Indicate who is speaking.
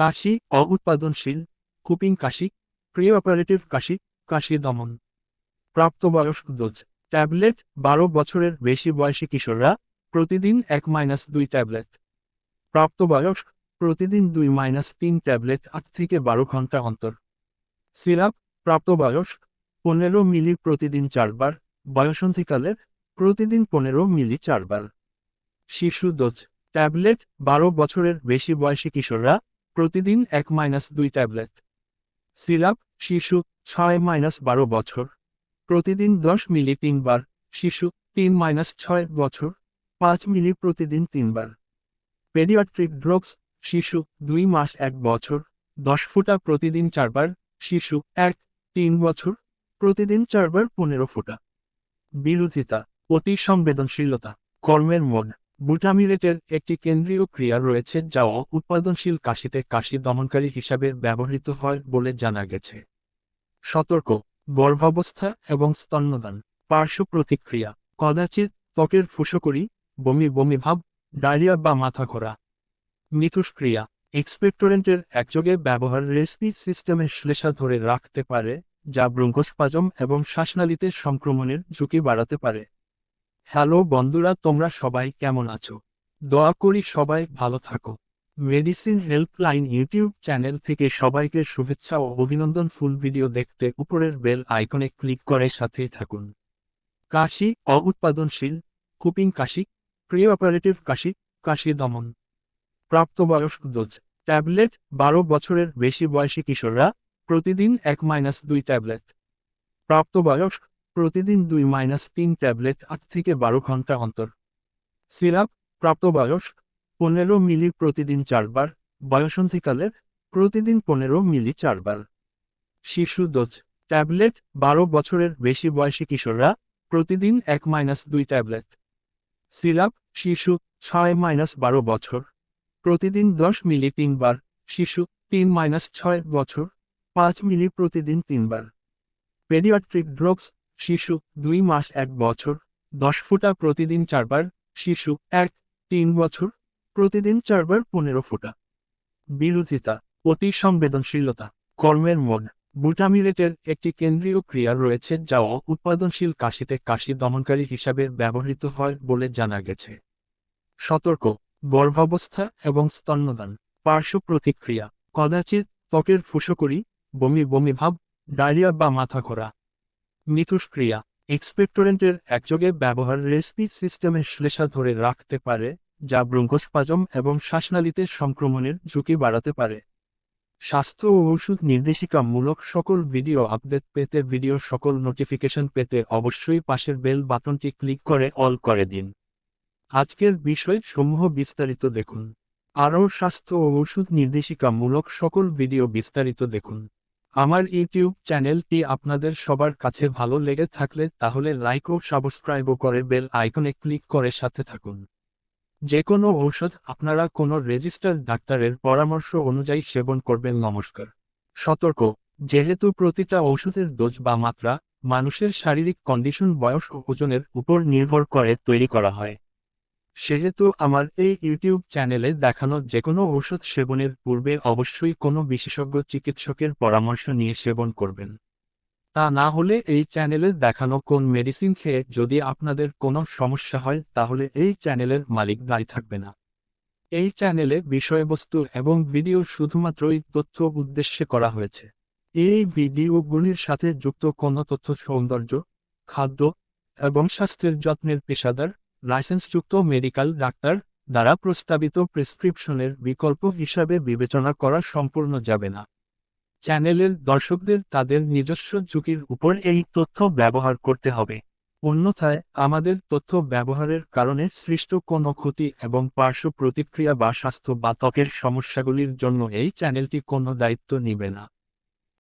Speaker 1: কাশি অউৎপাদনশীল কুপিং কাশি pre operative কাশি কাশি দমন। প্রাপ্তবয়স্ক dose, tablet, বারো বছরের বেশি বয়সী কিশোররা, প্রতিদিন এক মাইনাস দুই ট্যাবলেট। প্রাপ্তবয়স্ক, প্রতিদিন দুই মাইনাস তিন ট্যাবলেট আট থেকে বারো ঘণ্টা অন্তর। সিরাপ, প্রাপ্তবয়স্ক, পনেরো মিলি প্রতিদিন চারবার, বয়সন্ধিকালের, প্রতিদিন পনেরো মিলি চারবার। শিশু ডোজ, ট্যাবলেট, বারো বছরের বেশি বয়সী কিশোররা প্রতিদিন এক মাইনাস দুই ট্যাবলেট সিরাপ, শিশু, ছয় মাইনাস বারো বছর। প্রতিদিন দশ মিলি তিনবার। শিশু, তিন মাইনাস ছয় বছর। পাঁচ মিলি প্রতিদিন তিনবার। পেডিয়াট্রিক ড্রগস শিশু, দুই মাস এক বছর। দশ ফুটা প্রতিদিন চারবার। শিশু, এক, তিন বছর। প্রতিদিন চারবার পনেরো ফুটা। বিরোধিতা, অতি সংবেদনশীলতা, কর্মের মোড বুটামিরেটের একটি কেন্দ্রীয় ক্রিয়া রয়েছে যা উৎপাদনশীল কাশিতে কাশি দমনকারী হিসাবে ব্যবহৃত হয় বলে জানা গেছে। সতর্ক, গর্ভাবস্থা এবং স্তন্যদান, পার্শ্ব প্রতিক্রিয়া, কদাচিৎ ত্বকের ফুসকরি বমি বমি ভাব, ডায়রিয়া বা মাথা ঘোরা মিথস্ক্রিয়া, এক্সপেক্টোরেন্টের একযোগে ব্যবহার রেসপি সিস্টেমে শ্লেষা ধরে রাখতে পারে, যা ব্রঙ্কোস্পাজম এবং শ্বাসনালীতে সংক্রমণের ঝুঁকি বাড়াতে পারে। হ্যালো বন্ধুরা, তোমরা সবাই কেমন আছো? দয়া করি সবাই ভালো থাকো। মেডিসিন হেল্পলাইন ইউটিউব চ্যানেল থেকে সবাইকে শুভেচ্ছা ও অভিনন্দন। ফুল ভিডিও দেখতে উপরের বেল আইকনে ক্লিক করে সাথেই থাকুন। কাশি, অউৎপাদনশীল কুপিং কাশি প্রি অপারেটিভ কাশি কাশি দমন। প্রাপ্তবয়স্ক ডোজ ট্যাবলেট বারো বছরের বেশি বয়সী কিশোররা প্রতিদিন এক মাইনাস দুই ট্যাবলেট প্রাপ্তবয়স্ক প্রতিদিন দুই মাইনাস তিন ট্যাবলেট আট থেকে বারো ঘণ্টা অন্তর। সিরাপ প্রাপ্তবয়স্ক পনেরো মিলি প্রতিদিন চারবার। বয়সন্ধিকালের প্রতিদিন পনেরো মিলি চারবার। শিশু ডোজ ট্যাবলেট বারো বছরের বেশি বয়সী কিশোররা প্রতিদিন এক মাইনাস দুই ট্যাবলেট সিরাপ, শিশু ছয় মাইনাস বারো বছর। প্রতিদিন দশ মিলি তিনবার। শিশু তিন মাইনাস ছয় বছর। পাঁচ মিলি প্রতিদিন তিনবার। পেডিয়াট্রিক ড্রগস শিশু, দুই মাস, এক বছর। দশ ফুটা প্রতিদিন, চারবার। শিশু, এক, তিন বছর। প্রতিদিন, চারবার, পনেরো ফুটা। বিরোধিতা, অতি সংবেদনশীলতা, কর্মের মোড। বুটামিরেটের একটি কেন্দ্রীয় ক্রিয়া রয়েছে যা উৎপাদনশীল কাশিতে কাশি দমনকারী হিসাবে ব্যবহৃত হয় বলে জানা গেছে। সতর্ক, গর্ভাবস্থা এবং স্তন্যদান, পার্শ্ব প্রতিক্রিয়া, কদাচিৎ ত্বকের ফুসকরি বমি বমি ভাব, ডায়রিয়া বা মাথা ঘোরা মিথস্ক্রিয়া, এক্সপেক্টোরেন্টের একযোগে ব্যবহার রেসপি সিস্টেমে শ্লেষা ধরে রাখতে পারে, যা ব্রঙ্কোস্পাজম এবং শ্বাসনালীতে সংক্রমণের ঝুঁকি বাড়াতে পারে। স্বাস্থ্য ও ওষুধ নির্দেশিকামূলক সকল ভিডিও আপডেট পেতে ভিডিও সকল নোটিফিকেশন পেতে অবশ্যই পাশের বেল বাটনটি ক্লিক করে অল করে দিন। আজকের বিষয় সমূহ বিস্তারিত দেখুন। আরও স্বাস্থ্য ও ওষুধ নির্দেশিকামূলক সকল ভিডিও বিস্তারিত দেখুন। আমার ইউটিউব চ্যানেলটি আপনাদের সবার কাছে ভালো লেগে থাকলে তাহলে লাইক ও সাবস্ক্রাইবও করে বেল আইকনে ক্লিক করে সাথে থাকুন। যে কোনো ঔষধ আপনারা কোনো রেজিস্টার ডাক্তারের পরামর্শ অনুযায়ী সেবন করবেন, নমস্কার। সতর্ক, যেহেতু প্রতিটা ঔষধের ডোজ বা মাত্রা মানুষের শারীরিক কন্ডিশন, বয়স ও ওজনের উপর নির্ভর করে তৈরি করা হয়। সেহেতু আমার এই ইউটিউব চ্যানেলে দেখানো যে কোনো ঔষধ সেবনের পূর্বে অবশ্যই কোনো বিশেষজ্ঞ চিকিৎসকের পরামর্শ নিয়ে সেবন করবেন। তা না হলে এই চ্যানেলে দেখানো কোন মেডিসিন খেয়ে যদি আপনাদের কোনো সমস্যা হয়, তাহলে এই চ্যানেলের মালিক দায়ী থাকবে না। এই চ্যানেলে বিষয়বস্তু এবং ভিডিও শুধুমাত্রই তথ্য উদ্দেশ্যে করা হয়েছে। এই ভিডিওগুলির সাথে যুক্ত কোনো তথ্য সৌন্দর্য, খাদ্য এবং স্বাস্থ্যের যত্নের পেশাদার লাইসেন্সযুক্ত মেডিকেল ডাক্তার দ্বারা প্রস্তাবিত প্রেসক্রিপশনের বিকল্প হিসাবে বিবেচনা করা সম্পূর্ণ যাবে না। চ্যানেলের দর্শকদের তাদের নিজস্ব ঝুঁকির উপর এই তথ্য ব্যবহার করতে হবে। অন্যথায়, আমাদের তথ্য ব্যবহারের কারণে সৃষ্ট কোনো ক্ষতি এবং পার্শ্ব প্রতিক্রিয়া বা স্বাস্থ্য বা ত্বকের সমস্যাগুলির জন্য এই চ্যানেলটি কোনো দায়িত্ব নিবে না।